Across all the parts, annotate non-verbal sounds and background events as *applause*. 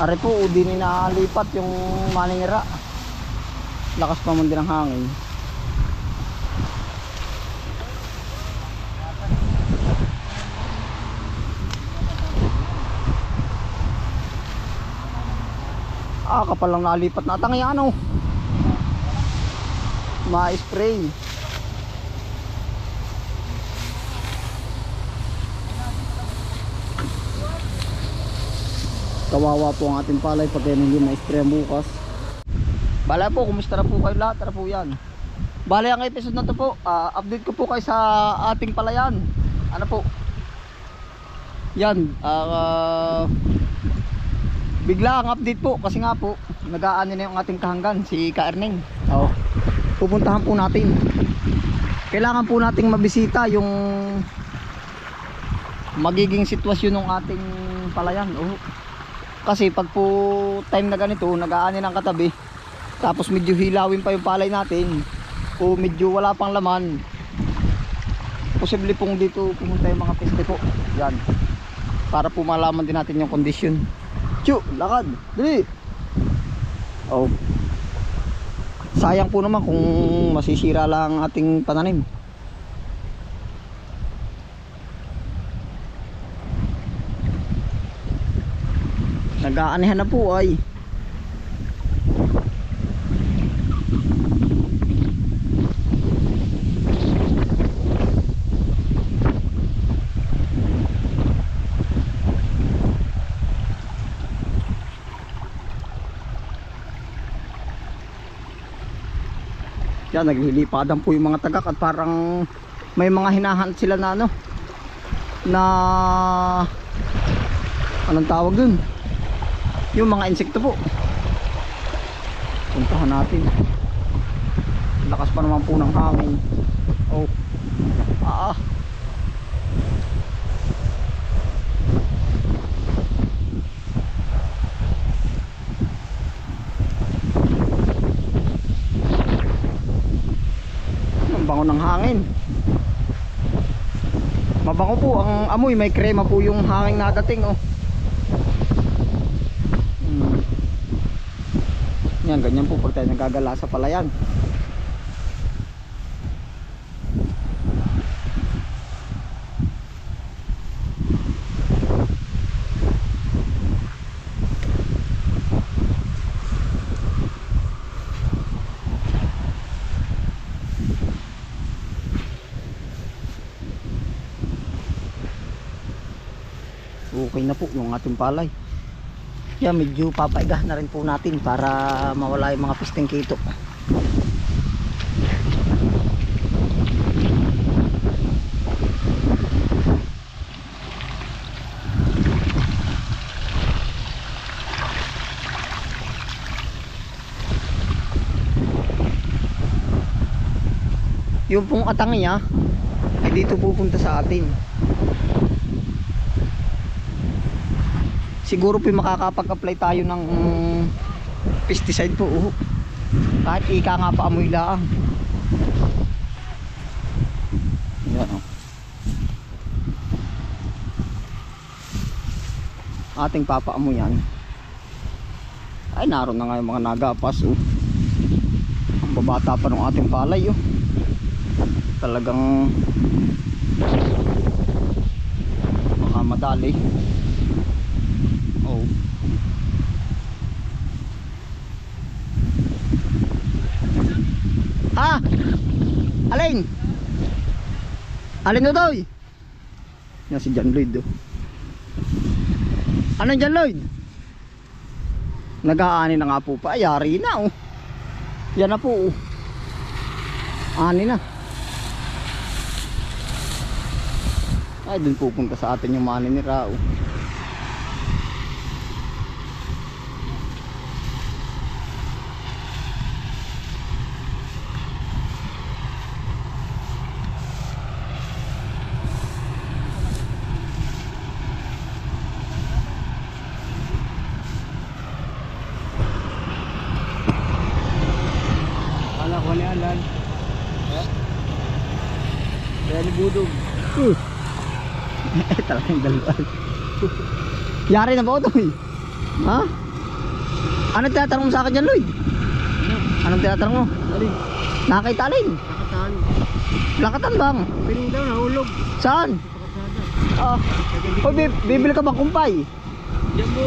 Are po, di ni nalipat yung maningira. Lakas pa man din ang hangin. Ah, kapal lang nalipat na tangay ano. Ma-spray. Kawawa po ang ating palay pag hindi ma-spray bukas. Bala po, kumusta na po kayo lahat? Tara po yan. Bale ang episode na to po, ah, update ko po kayo sa ating palayan. Ano po? Yan, ah, bigla ang update po kasi nga po, nag-aano na yung ating kahanggan, si Ka Erning. Oh. Pupuntahan po natin. Kailangan po nating mabisita yung magiging sitwasyon ng ating palayan. Oh. Kasi pag po time na ganito, nag-aani ng katabi, tapos medyo hilawin pa yung palay natin, o medyo wala pang laman, posible pong dito pumunta yung mga peste po. Yan. Para po malaman din natin yung kondisyon. Chu, lakad. Dali. Oh. Sayang po naman kung masisira lang ang ating pananim. Nag-aanihan na po ay. Yan, naglilipadan po yung mga tagak at parang may mga hinahunt sila na ano na anong tawag dun yung mga insekto po. Puntahan natin. Lakas pa naman po ng hangin. Oh. Ah. Ang bango ng hangin. Mabango po ang amoy. May krema po yung hangin nadating oh Yan, ganyan po pag tayo nagagala sa palayan. Okay na po yung ating palay. Yan, medyo papaiga na rin po natin para mawala yung mga pisting kito. Yung pong atang niya ay dito pupunta sa atin. Siguro po makakapag-apply tayo ng pesticide po uh. kahit ika nga pa amoy laang yan oh. ating papaamoy yan ay naroon na nga yung mga nagapas oh. ang babata pa ng ating palay oh. talagang baka madali Oh. Ah! Alin? Alin na? Yan si John Lloyd oh. Ano John Lloyd? Nag-aani na nga po pa. Ayari na oh. Yan na po oh. Ani na. Ay, dun pupunta sa atin yung mani ni Rao. Kala ko ni Alan. Kaya ni Budog. Uh. Talagang dalawa. Yari na ba ito eh? Ha? Ano tinatanong mo sa akin dyan, Lloyd? Anong tinatanong mo? Alin? Nakakita alin? Nakatan. Lakatan bang? Piling daw, nahulog. Saan? Oh, bi- bibili ka bang kumpay? Jambo.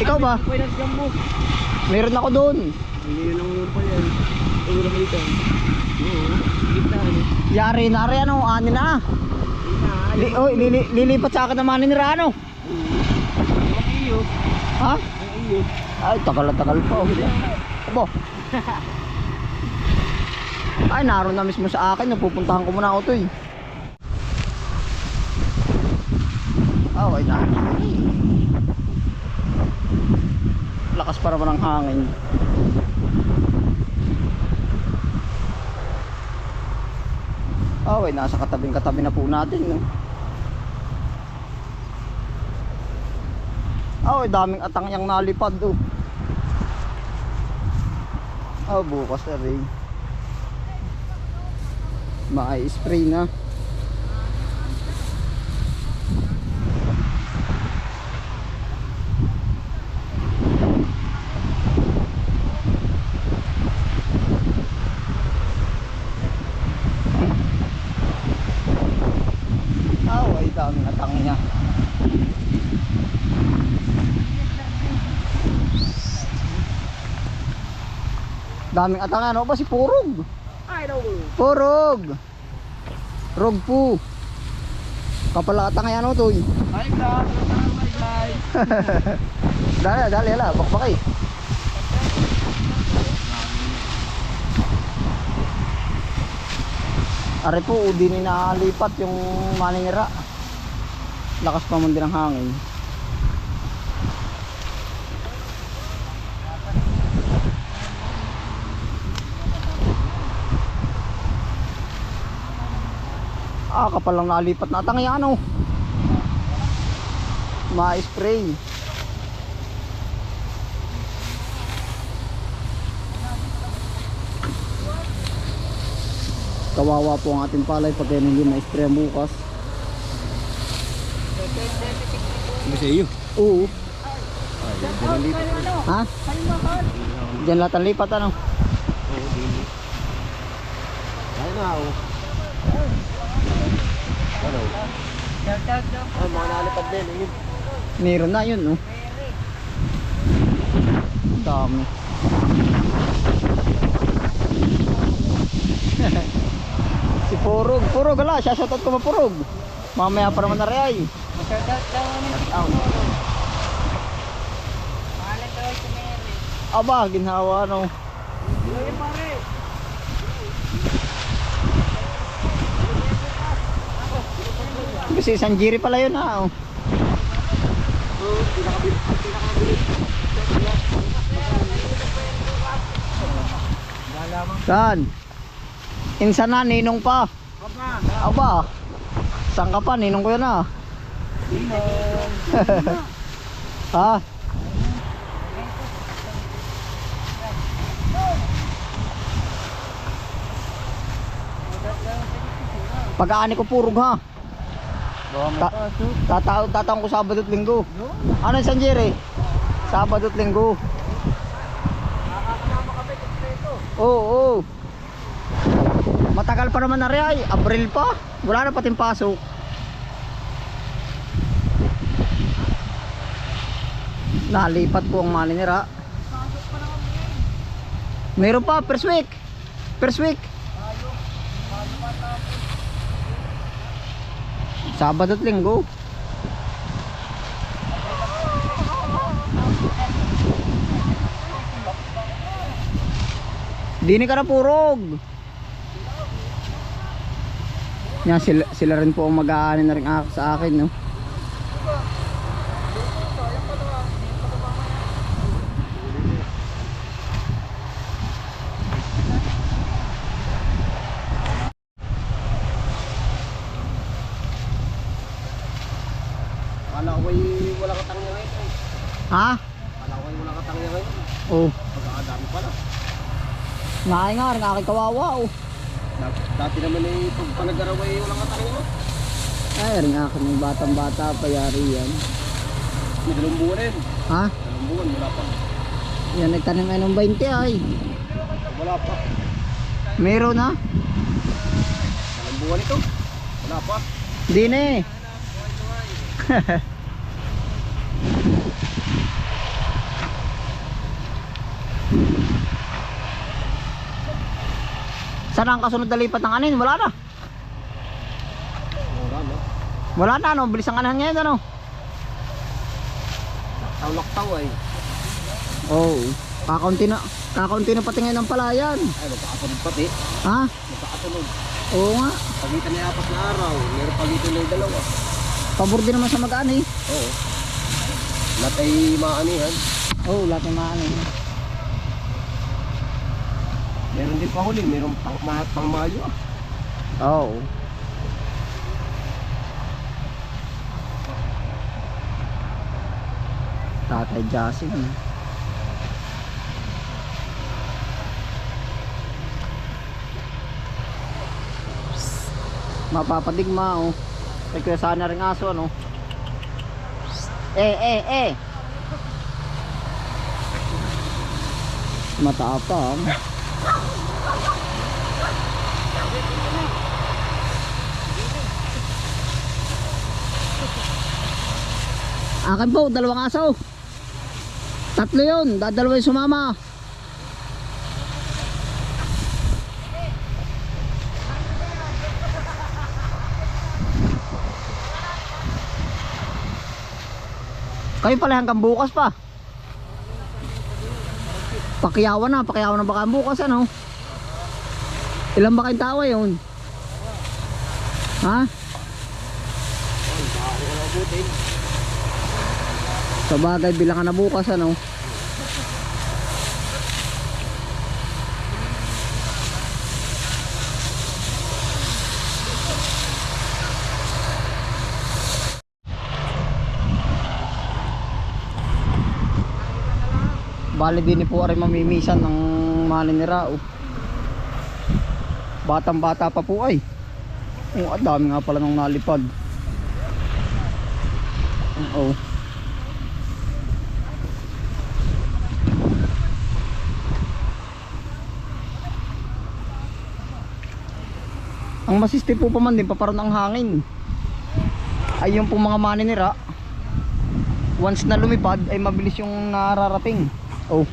Ikaw ba? Ng jambo. Meron ako doon. Hindi yun ang kumpay yan. Ulo mo dito. Oo. Kita. Yari na rin ano, ani na. Li oh, lili lilipat sa akin naman ni Rano. Iyo. Ha? Iyo. Ay, tagal na tagal pa. Abo. *laughs* Ay, naroon na mismo sa akin. Napupuntahan ko muna ako to eh. Oh, ay na. Lakas pa naman ang hangin. Oh, ay nasa katabing katabi na po natin. No? Oh, ay daming atang yang nalipad do. Oh, bukas na rin. Ma-spray na. Oh, ay daming atang niya. Daming atang ano ba si Purog? Ay, daw. Purog. Rog po. Kapala atang yan o to. Hi, guys. Hi, guys. dali, dali, ala, bakbakay. Are po, udi ni nalipat yung maninira. Lakas pa man din ang hangin. Ah, kapal lang nalipat na atang yan ano. Ma-spray. Kawawa po ang ating palay pag hindi ma-spray ang bukas. Ano sa iyo? Oo. Ha? Diyan lahat ang lipat ano? Oo, dili. Ay na, oh. Ano? Ay, mga nalipad din. Ayun. Meron na yun, no? Dami. *laughs* si Purog. Purog, ala. Shoutout ko ba Purog? Mamaya pa naman na rin ay. Aba, ginhawa no. Kasi Sanjiri pala yun ha. Oh. Saan? Insan na, ninong pa. Aba, saan ka pa? Ninong ko yun ah. *laughs* ha? Pag-aani ko purog ha. Ta- Tataw tataw ko Sabado at Linggo. Ano yung Sanjiri? Sabado at Linggo. Oo, oo. Matagal pa naman na rin ay. Abril pa. Wala na pating pasok. Nalipat po ang maninira. Meron pa, first week. First week. Sabado at Linggo. Dini ka na purog. Yan, sila, sila rin po ang mag-aani na rin sa akin, no? Kala ko ay wala katang niya ngayon. eh. Ha? Kala ko ay wala katang niya ngayon. Oh, Pagkakadami pala. naay nga rin, aking kawawa, oh. Dat- Dati naman ay pag panagaraw ay wala katang niya. Ay, rin akin, yung batang-bata pa yari yan. May dalawang buwan rin. Ha? Dalawang buwan, wala pa. Yan, nagtanim ngayon ng 20 ay. Wala pa. Meron na. Anong buwan ito? Wala pa. Hindi na eh. *laughs* Saan ang kasunod na lipat ng anin? Wala na. Wala no. Wala na, ano? Bilis ang anahan ngayon, ano? Taw-laktaw ay. Oo. Oh, kakaunti na. Kakaunti na pati ngayon ng palayan. Ay, magkakasunod pati. Ha? Magkakasunod. Oo nga. Pagitan ni apat na araw. Meron pagitan ng dalawa. Pabor din naman sa mag-ano eh. Oo. Lahat ay maanihan. Oo, oh, lahat ano. eh. Meron din pahuli. Meron pang, ma- pang mayo. Oo. Tatay Jasin. Mapapadigma oh. May kuya rin aso ano. Eh eh eh. Matapang. Akin po, dalawang aso. Tatlo yun, dadalawa yung sumama. Kayo pala hanggang bukas pa. Pakiyawan na, pakiyawan na baka bukas ano. Ilan ba kayong tawa yun? Ha? Sa bagay, bilang ka na bukas ano. Bali din po rin mamimisan ng mali ni Rao. Batang bata pa po ay. Oh, ang dami nga pala nung nalipad. Oo. Ang masiste po pa man din paparoon ang hangin. Ay yung pong mga maninira once na lumipad ay mabilis yung nararating. Oh.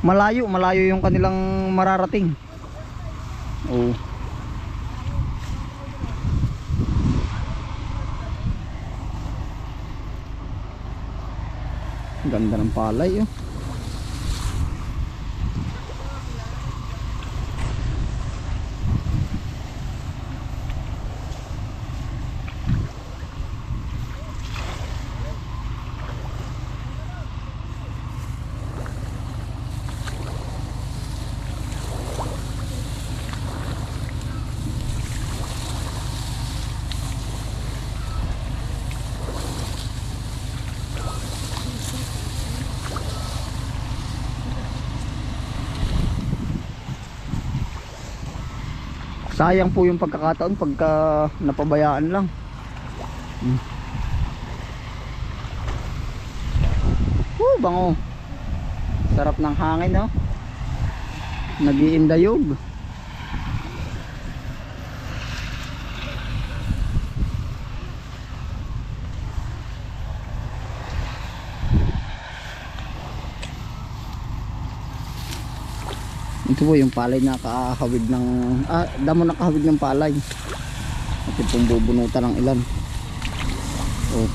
Malayo, malayo yung kanilang mararating. Oh. Ganda ng palay oh. Sayang po yung pagkakataon pagka napabayaan lang. Hmm. Woo, bango. Sarap ng hangin, no? Nagiindayog. Ito po yung palay na kakahawig ng ah, damo na kahawig ng palay. At yung bubunutan ng ilan. Oh.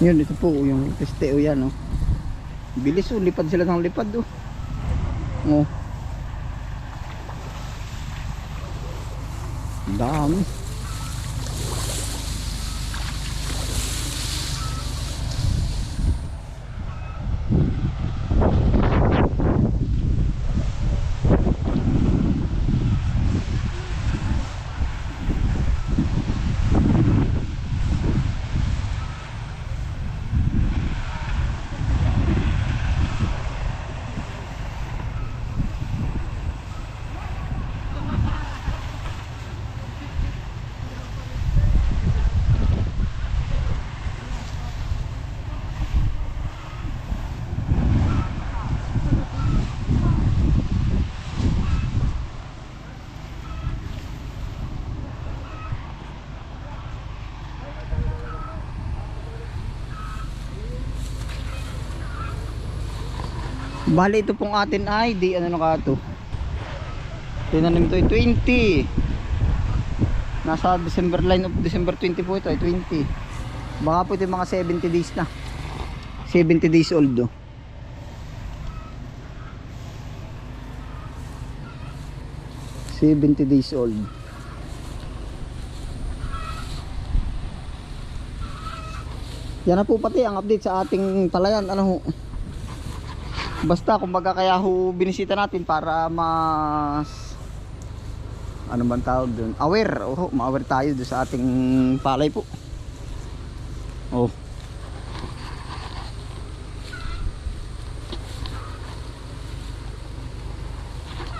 Yun, ito po yung peste o yan, oh. Bilis oh, lipad sila ng lipad oh. Oh. Ang Dami. Bali ito pong atin ay di ano na ka to. Tinanim to ay 20. Nasa December line of December 20 po ito ay 20. Baka po ito mga 70 days na. 70 days old do. Seventy days old. Yan na po pati ang update sa ating palayan. Ano ho? Basta kumbaga kaya ho binisita natin para mas ano bang tawag doon? Aware. Oh, ma-aware tayo doon sa ating palay po. Oh.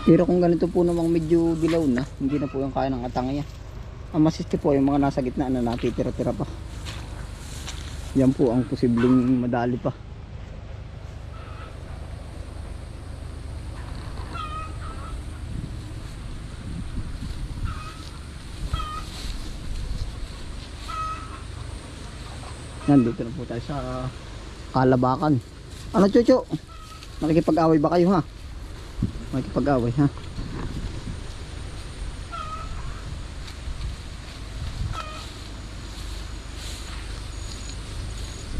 Pero kung ganito po namang medyo dilaw na, hindi na po yung kaya ng atangya. Ang masiste po yung mga nasa gitna na natitira-tira pa. Yan po ang posibleng madali pa. Yan, dito na po tayo sa Kalabakan. Ano, Chucho? Nakikipag-away ba kayo, ha? Makikipag-away, ha?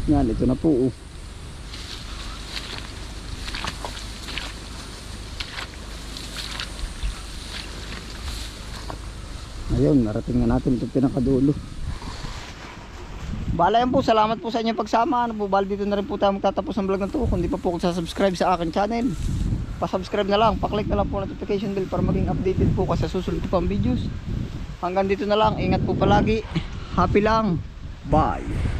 Yan, ito na po, oh. Ayun, narating na natin itong pinakadulo. Bala yan po, salamat po sa inyong pagsama. Ano po, bali dito na rin po tayo magtatapos ng vlog na to. Kung di pa po kayo subscribe sa akin channel, pa-subscribe na lang, pa-click na lang po notification bell para maging updated po kasi susunod pang videos. Hanggang dito na lang, ingat po palagi. Happy lang. Bye.